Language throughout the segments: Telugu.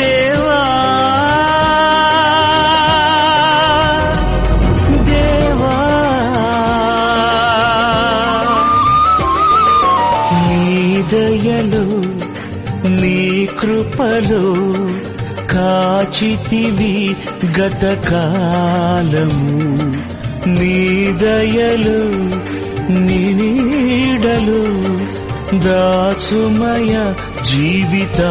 దేవా దేవా. నీ దయలు నీ కృపలు కాచితివి గతకాలము. నీ దయలు నీ నీడలు దాచుమయ జీవితాంతము.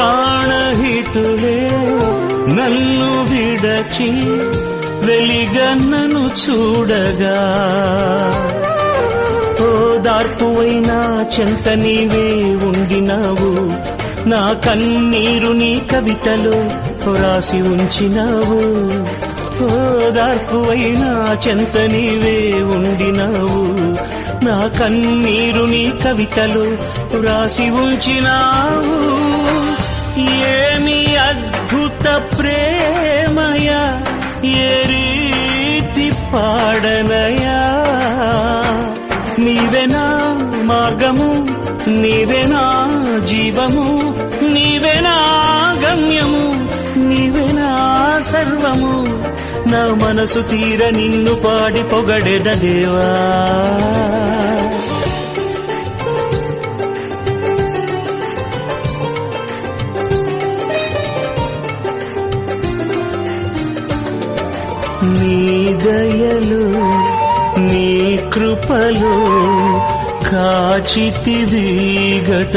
ప్రాణహితులే నన్ను విడచి వెలిగన్నను చూడగా. ఓదార్పువైనా చెంత నీవే ఉండినావు. నా కన్నీరు నీ కవితలో రాసి ఉంచినావు. ఓదార్పువైనా చెంత నీవే ఉండినావు. నా కన్నీరు నీ కవితలో రాసి ఉంచినావు. ఏమి అద్భుత ప్రేమయ ఏ రీతి పాడనయా? నీవెనా మార్గము నీవెనా జీవము నీవెనా గమ్యము నీవెనా సర్వము. నా మనసు తీర నిన్ను పాడి పొగడెద దేవా. నీ దయలు నీ కృపలు కాచితివి గత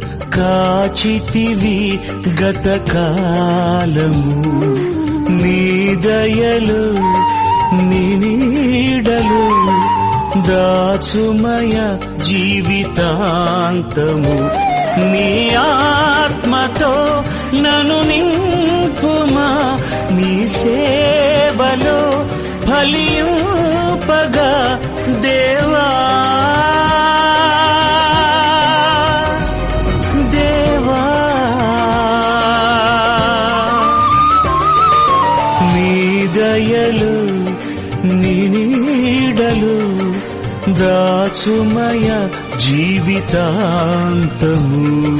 కాచితివి గత కాలము నీ దయలు నీ నీడలు దాచుమయ జీవితాంతము. నీ ఆత్మతో నను నింపుమా. నీ సేవలో ఫలింపగా నీడలు దాచుమయ జీవితాంతము.